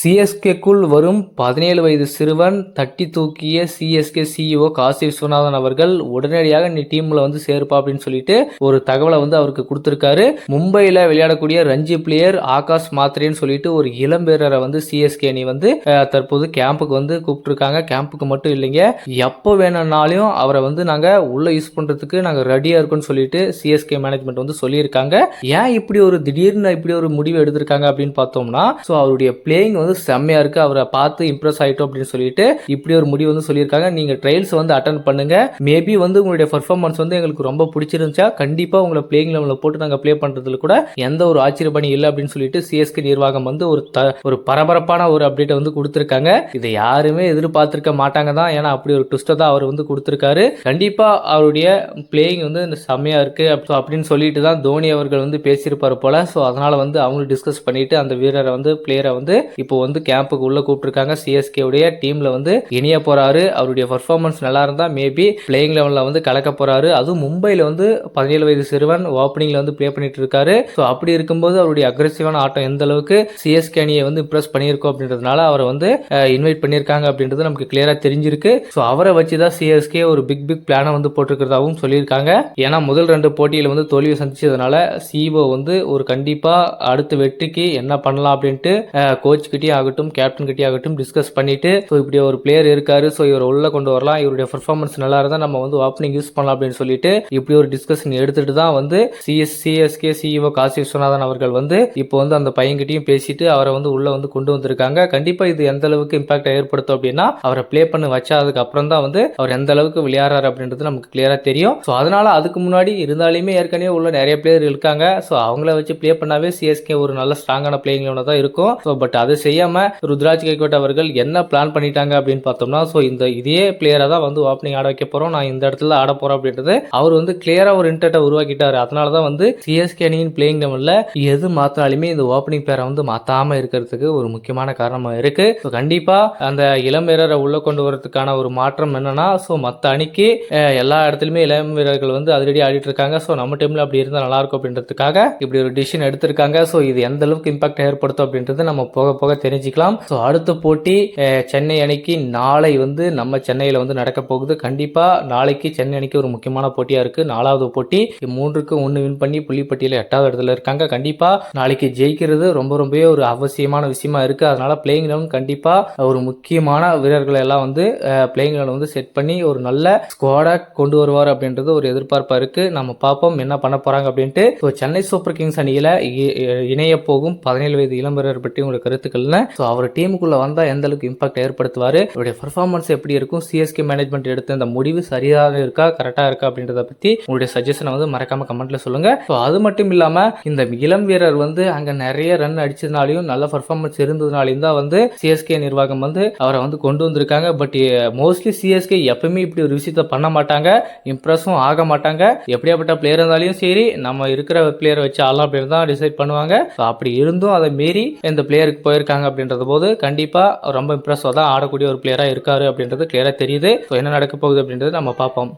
சிஎஸ்கேக்குள் வரும் பதினேழு வயது சிறுவன் தட்டி தூக்கிய சிஎஸ்கே சிஇஓ காசி விஸ்வநாதன் அவர்கள் உடனடியாக நீ டீம்ல வந்து சேர்ப்பா அப்படின்னு சொல்லிட்டு ஒரு தகவலை வந்து அவருக்கு கொடுத்திருக்காரு. மும்பையில் விளையாடக்கூடிய ரஞ்சி பிளேயர் ஆகாஷ் மாத்ரேன்னு சொல்லிட்டு ஒரு இளம் வீரரை வந்து சிஎஸ்கே அணி வந்து தற்போது கேம்புக்கு வந்து கூப்பிட்டுருக்காங்க. கேம்புக்கு மட்டும் இல்லைங்க. எப்போ வேணும்னாலும் அவரை வந்து நாங்கள் உள்ள யூஸ் பண்ணுறதுக்கு நாங்கள் ரெடியாக இருக்கோம்னு சொல்லிட்டு சிஎஸ்கே மேனேஜ்மெண்ட் வந்து சொல்லியிருக்காங்க. ஏன் இப்படி ஒரு திடீர்னு இப்படி ஒரு முடிவு எடுத்திருக்காங்க அப்படின்னு பார்த்தோம்னா ஸோ அவருடைய பிளேயிங் வந்து செம்மையா இருக்கு. அவரை பார்த்து இம்ப்ரெஸ் ஆயிட்டோம் அப்படின்னு சொல்லிட்டு இப்படி ஒரு முடிவு வந்து சொல்லியிருக்காங்க. நீங்கள் ட்ரையல்ஸ் வந்து அட்டன் பண்ணுங்க. மேபி வந்து உங்களுடைய பர்ஃபார்மன்ஸ் வந்து எங்களுக்கு ரொம்ப பிடிச்சிருந்துச்சா? கண்டிப்பாக உங்களை பிளேயிங் லெவலில் போட்டு நாங்கள் ப்ளே பண்றதுல கூட எந்த ஒரு ஆச்சரியப்பணி இல்லை அப்படின்னு சொல்லிட்டு சிஎஸ்கே நிர்வாகம் வந்து ஒரு த ஒரு பரபரப்பான ஒரு அப்டேட்டை வந்து கொடுத்துருக்காங்க. இதை யாருமே எதிர்பார்த்திருக்க மாட்டாங்க தான். ஏன்னா அப்படி ஒரு ட்விஸ்ட்டை தான் அவர் வந்து கொடுத்துருக்காரு. கண்டிப்பாக அவருடைய பிளேயிங் வந்து இந்த செம்மையா இருக்கு. அப்படின்னு சொல்லிட்டு தான் தோனி அவர்கள் வந்து பேசியிருப்பார் போல. ஸோ அதனால் வந்து அவங்களும் டிஸ்கஸ் பண்ணிட்டு அந்த வீரரை வந்து பிளேயரை வந்து இப்போ வந்து கேம்புக்கு உள்ள கூப்பிட்டுருக்காங்க. சிஎஸ்கே உடைய டீம்ல வந்து இணைய போறாரு. அவருடைய பர்ஃபார்மன்ஸ் நல்லா இருந்தா மேபி பிளேயிங் லெவலில் வந்து கலக்க போறாரு. அதுவும் மும்பையில் வந்து பதினேழு வயது சிறுவன் ஓப்பனிங்ல வந்து ப்ளே பண்ணிட்டு இருக்காரு. ஸோ அப்படி இருக்கும்போது அவருடைய அக்ரெசிவான ஆட்டம் எந்த அளவுக்கு சிஎஸ்கே அணியை வந்து இம்ப்ரெஸ் பண்ணியிருக்கோம் அப்படின்றதுனால அவரை வந்து இன்வைட் பண்ணியிருக்காங்க அப்படின்றது நமக்கு கிளியரா தெரிஞ்சிருக்கு. ஸோ அவரை வச்சு தான் சிஎஸ்கே ஒரு பிக் பிக் பிளானை வந்து போட்டிருக்கிறதாகவும் சொல்லியிருக்காங்க. ஏன்னா முதல் ரெண்டு போட்டியில் வந்து தோல்வியை சந்திச்சதுனால சிஓ வந்து ஒரு கண்டிப்பாக அடுத்த வெற்றிக்கு என்ன பண்ணலாம் அப்படின்ட்டு கோச் கிட்டே ஆகட்டும் கேப்டன் கிட்டே ஆகட்டும் டிஸ்கஸ் பண்ணிட்டு ஸோ இப்படி ஒரு பிளேயர் இருக்காரு ஸோ இவர் உள்ள கொண்டு வரலாம் இவருடைய பர்ஃபார்மன்ஸ் நல்லா இருந்தால் நம்ம வந்து ஓப்பனிங் யூஸ் பண்ணலாம் அப்படின்னு சொல்லிட்டு இப்படி ஒரு டிஸ்கஷன் எடுத்துட்டு தான் வந்து CS CSK CEO Kasi Viswanathan அவர்கள் வந்து இப்போ வந்து அந்த பையன்கிட்டையும் பேசிட்டு அவரை வந்து உள்ள வந்து கொண்டு வந்திருக்காங்க. கண்டிப்பா இது எந்த அளவுக்கு இம்பாக்ட் ஏற்படுத்தும் அப்படின்னா அவரை ப்ளே பண்ண வச்சதுக்கு அப்புறம் தான் வந்து அவர் எந்த அளவுக்கு விளையாடுறாரு அப்படின்றது நமக்கு கிளியரா தெரியும். ஸோ அதனால அதுக்கு முன்னாடி இருந்தாலுமே ஏற்கனவே உள்ள நிறைய பிளேயர் இருக்காங்க. ஸோ அவங்கள வச்சு ப்ளே பண்ணாவே சிஎஸ்கே ஒரு நல்ல ஸ்ட்ராங்கான பிளேயிங் தான் இருக்கும். ஸோ பட் அதை செய்ய தெரியாமல் ருத்ராஜ் கைகோட் அவர்கள் என்ன பிளான் பண்ணிட்டாங்க அப்படின்னு பார்த்தோம்னா ஸோ இந்த இதே பிளேயரை தான் வந்து ஓப்பனிங் ஆட வைக்க போகிறோம் நான் இந்த இடத்துல ஆட போகிறோம் அப்படின்றது அவர் வந்து கிளியராக ஒரு இன்டர்ட்டை உருவாக்கிட்டார். அதனால தான் வந்து சிஎஸ்கே அணியின் பிளேயிங் லெவலில் எது மாற்றினாலுமே இந்த ஓப்பனிங் பேரை வந்து மாற்றாமல் இருக்கிறதுக்கு ஒரு முக்கியமான காரணமா இருக்கு. ஸோ கண்டிப்பா அந்த இளம் வீரரை உள்ளே கொண்டு வரதுக்கான ஒரு மாற்றம் என்னன்னா ஸோ மற்ற அணிக்கு எல்லா இடத்துலையுமே இளம் வீரர்கள் வந்து அதிரடி ஆடிட்டு இருக்காங்க. ஸோ நம்ம டீமில் அப்படி இருந்தால் நல்லா இருக்கும் அப்படின்றதுக்காக இப்படி ஒரு டிசிஷன் எடுத்திருக்காங்க. ஸோ இது எந்த அளவுக்கு இம்பாக்ட் ஏற்படுத்தும் அப்படின்றது நம்ம போக போக தெரியும் தெரிஞ்சுக்கலாம். ஸோ அடுத்த போட்டி சென்னை அணிக்கு நாளை வந்து நம்ம சென்னையில் வந்து நடக்க போகுது. கண்டிப்பாக நாளைக்கு சென்னை அணிக்கு ஒரு முக்கியமான போட்டியாக இருக்குது நாலாவது போட்டி மூன்றுக்கு ஒன்று வின் பண்ணி புள்ளிப்பட்டியில் எட்டாவது இடத்துல இருக்காங்க. கண்டிப்பாக நாளைக்கு ஜெயிக்கிறது ரொம்ப ரொம்பவே ஒரு அவசியமான விஷயமா இருக்குது அதனால் பிளேயிங் லெவன் கண்டிப்பாக ஒரு முக்கியமான வீரர்களை எல்லாம் வந்து பிளேயிங் லெவன் வந்து செட் பண்ணி ஒரு நல்ல ஸ்குவாடை கொண்டு வருவார் அப்படின்றது ஒரு எதிர்பார்ப்பாக இருக்குது நம்ம பார்ப்போம் என்ன பண்ண போகிறாங்க அப்படின்ட்டு. சென்னை சூப்பர் கிங்ஸ் அணியில் இ- இணைய போகும் பதினேழு வயது இளம் வீரர் பற்றி உங்களுக்கு கருத்துக்கள்னு ஸோ அவர் டீமுக்குள்ள வந்தால் எந்த அளவுக்கு இம்பாக்ட் ஏற்படுத்துவார்? அவருடைய பர்ஃபார்மன்ஸ் எப்படி இருக்கும்? சிஎஸ்கே மேனேஜ்மெண்ட் எடுத்த இந்த முடிவு சரியாக இருக்கா? கரெக்டாக இருக்கா? அப்படின்றத பற்றி உங்களுடைய சஜஷனை வந்து மறக்காம கமெண்ட்ல சொல்லுங்க. ஸோ அது மட்டும் இல்லாமல் இந்த இளம் வீரர் வந்து அங்கே நிறைய ரன் அடிச்சதுனாலையும் நல்ல பர்ஃபார்மன்ஸ் இருந்ததுனாலையும் தான் வந்து சிஎஸ்கே நிர்வாகம் வந்து அவரை வந்து கொண்டு வந்திருக்காங்க. பட் மோஸ்ட்லி சிஎஸ்கே எப்பவுமே இப்படி ஒரு விஷயத்த பண்ண மாட்டாங்க. இம்ப்ரெஸும் ஆக மாட்டாங்க. எப்படியாப்பட்ட பிளேயர் இருந்தாலும் சரி நம்ம இருக்கிற பிளேயரை வச்சு ஆடலாம் அப்படின்னு தான் டிசைட் பண்ணுவாங்க. அப்படி இருந்தும் அதை மீறி இந்த பிளேயருக்கு போயிருக்காங்க. அப்படின்றது போது கண்டிப்பாக ரொம்ப இம்ப்ரெஸ்ஸாக தான் ஆடக்கூடிய ஒரு பிளேயராக இருக்காரு அப்படின்றது கிளியராக தெரியுது. ஸோ என்ன நடக்க போகுது அப்படின்றது நம்ம பார்ப்போம்.